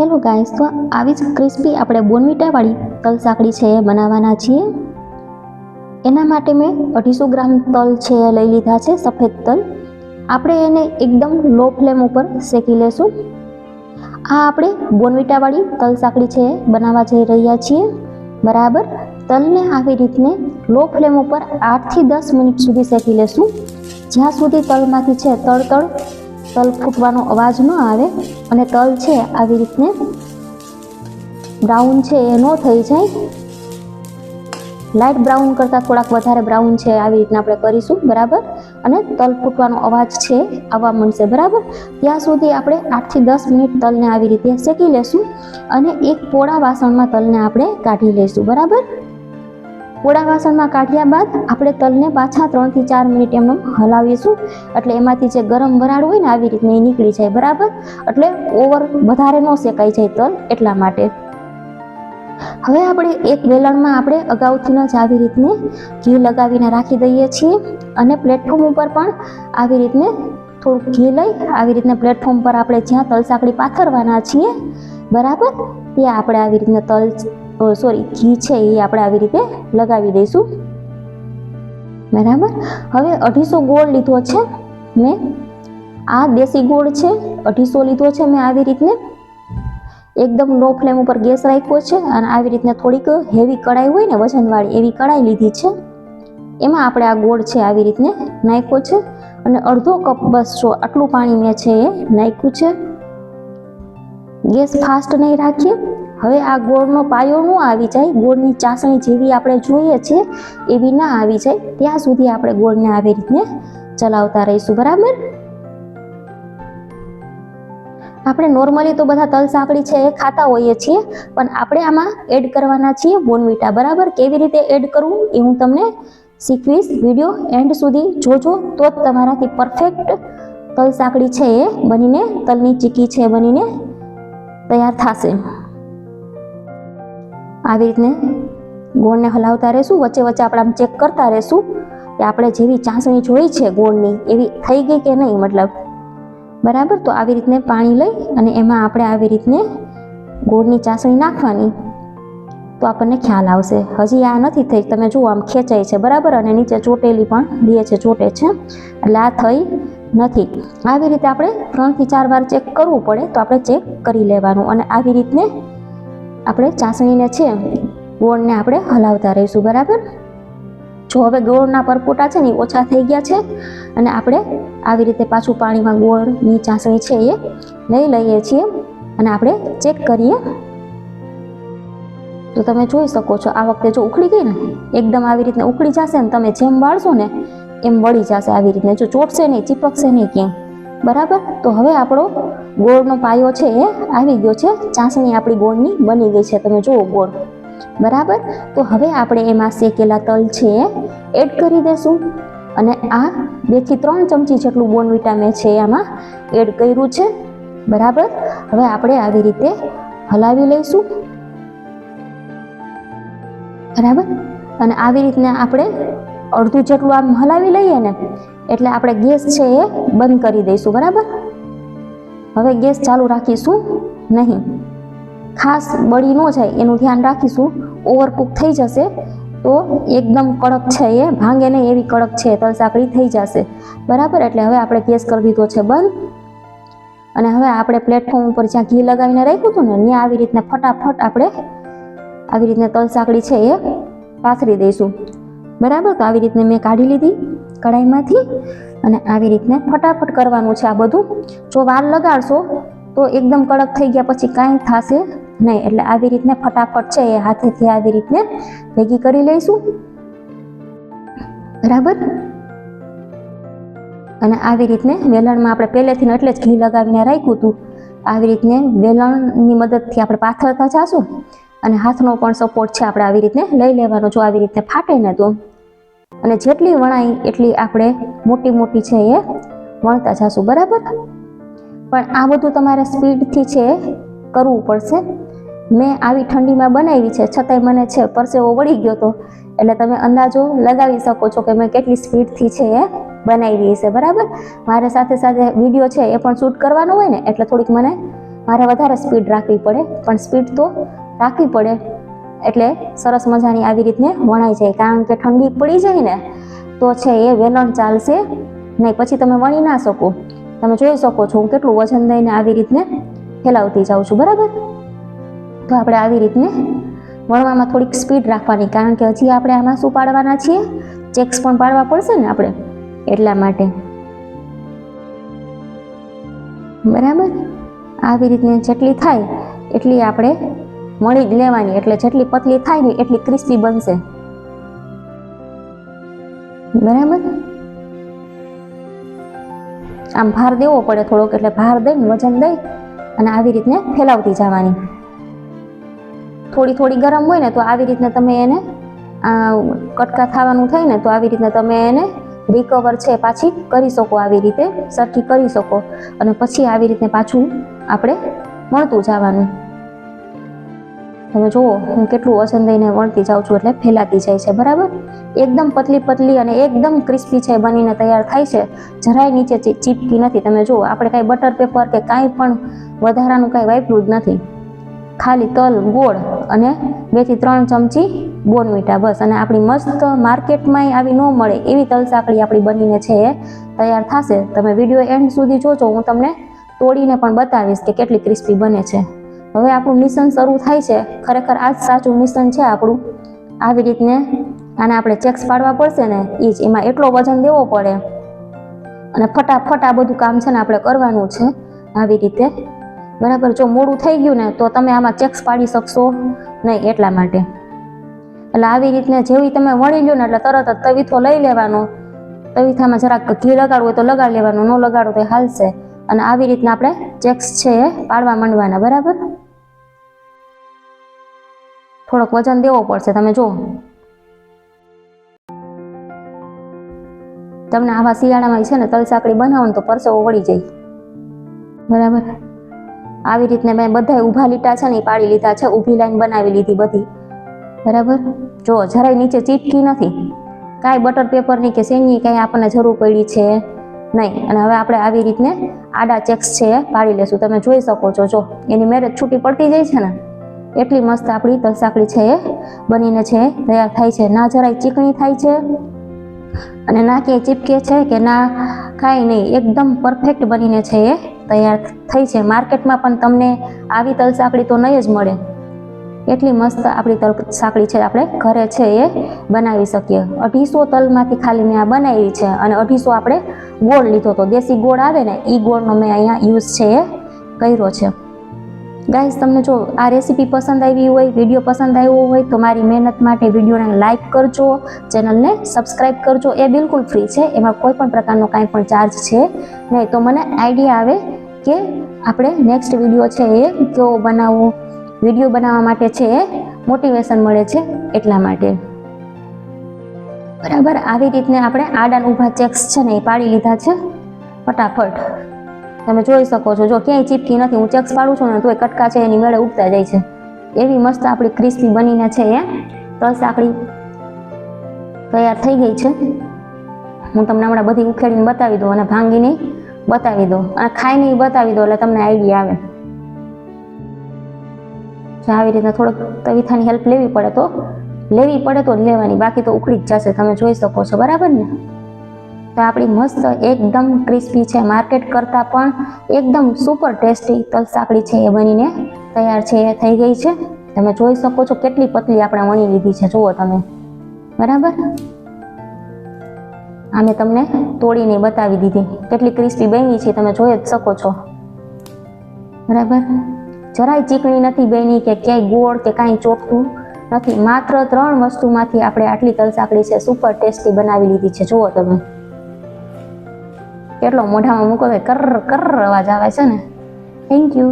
Hello guys, તો આવી જ ક્રિસ્પી આપણે બોનવીટાવાળી તલ સાંકળી છે બનાવવાના છીએ. એના માટે મેં અઢીસો ગ્રામ તલ છે લઈ લીધા છે, સફેદ તલ. આપણે એને એકદમ લો ફ્લેમ ઉપર શેકી લેશું. આ આપણે બોનવીટાવાળી તલ સાંકળી છે બનાવવા જઈ રહ્યા છીએ. બરાબર? તલને આવી રીતને લો ફ્લેમ ઉપર આઠથી દસ મિનિટ સુધી શેકી લેશું. જ્યાં સુધી તલમાંથી છે તળ તળ તલ ફૂટવાનો અવાજ ન આવે અને તલ છે આવી રીતને બ્રાઉન છે એ ન થઈ જાય. લાઇટ બ્રાઉન કરતાં થોડાક વધારે બ્રાઉન છે આવી રીતના આપણે કરીશું, બરાબર? અને તલ ફૂટવાનો અવાજ છે આવવા મળશે બરાબર? ત્યાં સુધી આપણે આઠથી દસ મિનિટ તલને આવી રીતે શેકી લેશું અને એક પોળા વાસણમાં તલને આપણે કાઢી લઈશું બરાબર? પોળા વાસણમાં કાઢ્યા બાદ આપણે તલને પાછા ત્રણથી ચાર મિનિટ એમ હલાવીશું. એટલે એમાંથી જે ગરમ વરાળ હોય ને આવી રીતને નીકળી જાય, બરાબર? એટલે ઓવર વધારે ન શેકાઈ જાય તલ એટલા માટે. હવે આપણે એક વેલણમાં આપણે અગાઉથી જ આવી રીતને ઘી લગાવીને રાખી દઈએ છીએ અને પ્લેટફોર્મ ઉપર પણ આવી રીતને થોડુંક ઘી લઈ આવી રીતને પ્લેટફોર્મ પર આપણે જ્યાં તલ સાંકળી પાથરવાના છીએ, બરાબર? ત્યાં આપણે આવી રીતને તલ સોરી ઘી છે એ આપણે આવી રીતે લગાવી દઈશું. બરાબર? હવે અઢીસો ગોળ લીધો છે મેં. આ દેશી ગોળ છે, અઢીસો લીધો છે મેં આવી રીતને. એકદમ લો ફ્લેમ ઉપર ગેસ રાખ્યો છે અને આવી રીતને થોડીક હેવી કડાઈ હોય ને, વજનવાળી એવી કડાઈ લીધી છે. એમાં આપણે આ ગોળ છે આવી રીતને નાખ્યો છે. અને અડધો કપ બસ જો આટલું પાણી મેં છે એ નાખ્યું છે. ગેસ ફાસ્ટ નહીં રાખીએ. હવે આ ગોળનો પાયો ન આવી જાય. ગોળની ચાસણી જેવી આપણે જોઈએ છે એવી ના આવી જાય. ત્યાં સુધી આપણે ગોળને આવી રીતને ચલાવતા રહીશું. બરાબર? આપણે નોર્મલી તો બધા તલ સાંકળી છે એ ખાતા હોઈએ છીએ, પણ આપણે આમાં એડ કરવાના છીએ બોનવીટા બરાબર? કેવી રીતે એડ કરવું એ હું તમને શીખવીશ. વીડિયો એન્ડ સુધી જોજો. તો જ તમારાથી પરફેક્ટ તલ સાંકળી છે એ બનીને, તલની ચીકી છે બનીને તૈયાર થશે. આવી રીતને ગોળને હલાવતા રહેશું, વચ્ચે વચ્ચે આપણે આમ ચેક કરતા રહેશું કે આપણે જેવી ચાસણી જોઈ છે ગોળની, એવી થઈ ગઈ કે નહીં મતલબ. બરાબર? તો આવી રીતને પાણી લઈ અને એમાં આપણે આવી રીતને ગોળની ચાસણી નાખવાની. તો આપણને ખ્યાલ આવશે. હજી આ નથી થઈ. તમે જુઓ, આમ ખેંચાય છે, બરાબર? અને નીચે ચોટેલી પણ બે છે, ચોટે છે. એટલે આ થઈ નથી. આવી રીતે આપણે ત્રણથી ચાર વાર ચેક કરવું પડે તો આપણે ચેક કરી લેવાનું. અને આવી રીતને આપણે ચાસણીને છે, ગોળને આપણે હલાવતા રહીશું, બરાબર? જો હવે ગોળના પરપોટા છે ને ઓછા થઈ ગયા છે, અને આપણે આવી રીતે પાછું પાણીમાં ગોળની ચાસણી છે એ લઈ લઈએ છીએ. અને આપણે ચેક કરીએ તો તમે જોઈ શકો છો, આ વખતે જો ઉખડી ગઈ ને, એકદમ આવી રીતને ઉખડી જશે ને, તમે જેમ વાળશો ને, એમ વળી જશે આવી રીતને. જો ચોટશે નહીં, ચીપકશે નહીં ક્યાંય. બરાબર? તો હવે આપણો ગોળનો પાયો છે એ આવી ગયો છે. ચાસણી આપણી ગોળની બની ગઈ છે. તમે જુઓ ગોળ. બરાબર? તો હવે આપણે એમાં શેકેલા તલ છે એ એડ કરી દેશું. અને આ બેથી ત્રણ ચમચી જેટલું બોન વિટામિન છે આમાં એડ કર્યું છે. બરાબર? હવે આપણે આવી રીતે હલાવી લઈશું. બરાબર? અને આવી રીતના આપણે અડધું જેટલું આમ હલાવી લઈએ ને, એટલે આપણે ગેસ છે એ બંધ કરી દઈશું, બરાબર? હવે ગેસ ચાલુ રાખીશું નહીં. ખાસ બળી ન જાય, એનું ધ્યાન રાખીશું. ઓવરકુક થઈ જશે તો એકદમ કડક છે એ, ભાંગે નહીં એવી કડક છે તલ સાંકળી થઈ જશે. બરાબર? એટલે હવે આપણે ગેસ કરી દીધો છે બંધ. અને હવે આપણે પ્લેટફોર્મ ઉપર જ્યાં ઘી લગાવીને રાખ્યું હતું ને, ત્યાં આવી રીતના ફટાફટ આપણે આવી રીતના તલ સાંકળી છે એ પાથરી દઈશું. બરાબર તો આવી રીતને મેં કાઢી લીધી કઢાઈમાંથી અને આવી રીતને ફટાફટ કરવાનું છે આ બધું. જો વાર લગાડશો તો એકદમ કડક થઈ ગયા પછી કાંઈ થશે નહીં. એટલે આવી રીતને ફટાફટ છે એ હાથેથી આવી રીતને ભેગી કરી લઈશું. બરાબર? અને આવી રીતને વેલણમાં આપણે પહેલેથી એટલે જ ઘી લગાવીને રાખ્યું હતું. આવી રીતને વેલણની મદદથી આપણે પાથરતા જાશું. અને હાથનો પણ સપોર્ટ છે આપણે આવી રીતે લઈ લેવાનો જો આવી રીતે ફાટે ને તો. અને જેટલી વણાય એટલી આપણે મોટી મોટી છે એ વણતા જશું, બરાબર? પણ આ બધું તમારે સ્પીડથી છે કરવું પડશે. મેં આવી ઠંડીમાં બનાવી છે, છતાંય મને છે પરસેવો વળી ગયો હતો એટલે તમે અંદાજો લગાવી શકો છો કે મેં કેટલી સ્પીડથી છે એ બનાવી છે, બરાબર? મારે સાથે સાથે વીડિયો છે એ પણ શૂટ કરવાનો હોય ને, એટલે થોડીક મને મારે વધારે સ્પીડ રાખવી પડે. પણ સ્પીડ તો રાખવી પડે. એટલે સરસ મજાની આવી રીતને વણાઈ જાય. કારણ કે ઠંડી પડી જાય ને, તો છે એ વેલણ ચાલશે નહીં. પછી તમે વણી ના શકો. તમે જોઈ શકો છો હું કેટલું વજન દઈને આવી રીતને ફેલાવતી જાઉં છું. બરાબર? તો આપણે આવી રીતને વણવામાં થોડીક સ્પીડ રાખવાની. કારણ કે હજી આપણે આમાં શું પાડવાના છીએ? ચેક્સ પણ પાડવા પડશે ને આપણે? એટલા માટે. બરાબર? આવી રીતને જેટલી થાય એટલી આપણે વણી જ લેવાની, એટલે જેટલી પતલી થાય ને એટલી ક્રિસ્પી બનશે. બરાબર? આમ ભાર દેવો પડે થોડોક, એટલે ભાર દઈને વજન દઈ અને આવી રીતને ફેલાવતી જવાની. થોડી થોડી ગરમ હોય ને તો આવી રીતને તમે એને કટકા થવાનું થાય ને તો આવી રીતને તમે એને રિકવર છે પાછી કરી શકો, આવી રીતે સરખી કરી શકો. અને પછી આવી રીતને પાછું આપણે મળતું જવાનું. તમે જુઓ, હું કેટલું વજન દઈને વણતી જાઉં છું એટલે ફેલાતી જાય છે, બરાબર? એકદમ પતલી પતલી અને એકદમ ક્રિસ્પી છે બનીને તૈયાર થાય છે. જરાય નીચે ચીપકી નથી. તમે જુઓ, આપણે કાંઈ બટર પેપર કે કાંઈ પણ વધારાનું કાંઈ વાપર્યું જ નથી. ખાલી તલ, ગોળ અને બેથી ત્રણ ચમચી બોનવીટા બસ. અને આપણી મસ્ત માર્કેટમાંય આવી ન મળે એવી તલ સાંકળી આપણી બનીને છે એ તૈયાર થશે. તમે વીડિયો એન્ડ સુધી જોજો. હું તમને તોડીને પણ બતાવીશ કે કેટલી ક્રિસ્પી બને છે. હવે આપણું મિશન શરૂ થાય છે. ખરેખર આ જ સાચું મિશન છે આપણું. આવી રીતને આને આપણે ચેક્સ પાડવા પડશે ને એ જ. એમાં એટલો વજન દેવો પડે. અને ફટાફટ આ બધું કામ છે ને આપણે કરવાનું છે. આવી રીતે. બરાબર? જો મોડું થઈ ગયું ને, તો તમે આમાં ચેક્સ પાડી શકશો નહીં એટલા માટે. એટલે આવી રીતને જેવી તમે વણી લ્યો ને, એટલે તરત જ તવીથો લઈ લેવાનો. તવીથામાં જરાક ઘી લગાડવું હોય તો લગાડી લેવાનું, ન લગાડવું તો હાલશે. અને આવી રીતના આપણે ચેક્સ છે એ પાડવા માંડવાના. બરાબર? થોડોક વજન દેવો પડશે, તમે જુઓ તમને આવા શિયાળામાં છે ને તલસાકડી બનાવવાનું બનાવો ને તો પરસેવો વળી જાય. બરાબર? આવી રીતને મેં બધા ઊભા લીટા છે ને એ પાડી લીધા છે, ઊભી લાઈન બનાવી લીધી બધી. બરાબર? જો, જરાય નીચે ચીપકી નથી. કાંઈ બટર પેપરની કે શેની કાંઈ આપણને જરૂર પડી છે નહીં. અને હવે આપણે આવી રીતને આડા ચેક્સ છે પાડી લેશું. તમે જોઈ શકો છો, જો. એની મેરેજ છૂટી પડતી જાય છે ને. એટલી મસ્ત આપણી તલસાકડી છે એ, બનીને છે, તૈયાર થાય છે. ના જરાય ચીકણી થાય છે અને ના ક્યાંય ચીપકે છે કે ના કાંઈ નહીં, એકદમ પરફેક્ટ બનીને છે એ તૈયાર થઈ છે. માર્કેટમાં પણ તમને આવી તલ તો નહીં જ મળે. એટલી મસ્ત આપણી તલ સાંકળી છે આપણે ઘરે છે એ બનાવી શકીએ. અઢીસો તલમાંથી ખાલી મેં આ બનાવી છે અને અઢીસો આપણે ગોળ લીધો તો દેશી ગોળ આવે ને એ ગોળનો મેં અહીંયા યુઝ છે એ કર્યો છે. ગાઈઝ તમને જો આ રેસીપી પસંદ આવી હોય વીડિયો પસંદ આવ્યો હોય, તો મારી મહેનત માટે વિડીયોને લાઇક કરજો ચેનલને સબસ્ક્રાઈબ કરજો. એ બિલકુલ ફ્રી છે, એમાં કોઈ પણ પ્રકારનો કાંઈ પણ ચાર્જ છે નહીં. તો મને આઈડિયા આવે કે આપણે નેક્સ્ટ વીડિયો છે એ કેવો બનાવવો? વીડિયો બનાવવા માટે છે એ મોટિવેશન મળે છે એટલા માટે. બરાબર, આવી રીતને આપણે આડા ઊભા ચેક્સ છે ને એ પાડી લીધા છે. ફટાફટ. તમે જોઈ શકો છો, જો ક્યાંય ચીપકી નથી, હું ચેક્સ પાડું છું ને તોય કટકા છે, એની મેળે ઉગતા જાય છે. એવી મસ્ત આપણી ક્રિસ્પી બનીને છે એ તલ સાંકળી તૈયાર થઈ ગઈ છે. હું તમને હમણાં બધી ઉખેડીને બતાવી દઉં અને ભાંગીને બતાવી દઉં. અને ખાઈને બતાવી દઉં એટલે તમને આઈડિયા આવે. જો આવી રીતના થોડોક તવીથાની હેલ્પ લેવી પડે તો, લેવી પડે તો લેવાની, બાકી તો ઉખડી જ જશે, તમે જોઈ શકો છો, બરાબર ને? તો આપણી મસ્ત એકદમ ક્રિસ્પી છે. માર્કેટ કરતાં પણ એકદમ સુપર ટેસ્ટી તલ છે એ બનીને તૈયાર છે, એ થઈ ગઈ છે. તમે જોઈ શકો છો કેટલી પતલી આપણે વણી લીધી છે. જુઓ તમે. બરાબર? આ મેં તમને તોડીને બતાવી દીધી. કેટલી ક્રિસ્પી બની છે તમે જોઈ જ શકો છો. બરાબર? જરાય ચીકણી નથી બની કે ક્યાંય ગોળ કે કાંઈ ચોખ્ખું નથી. માત્ર ત્રણ વસ્તુમાંથી આપણે આટલી તલસાકડી છે સુપર ટેસ્ટી બનાવી લીધી છે. જુઓ તમે. કેટલો મોઢામાં મૂકો તો કર કર અવાજ આવે છે ને? Thank you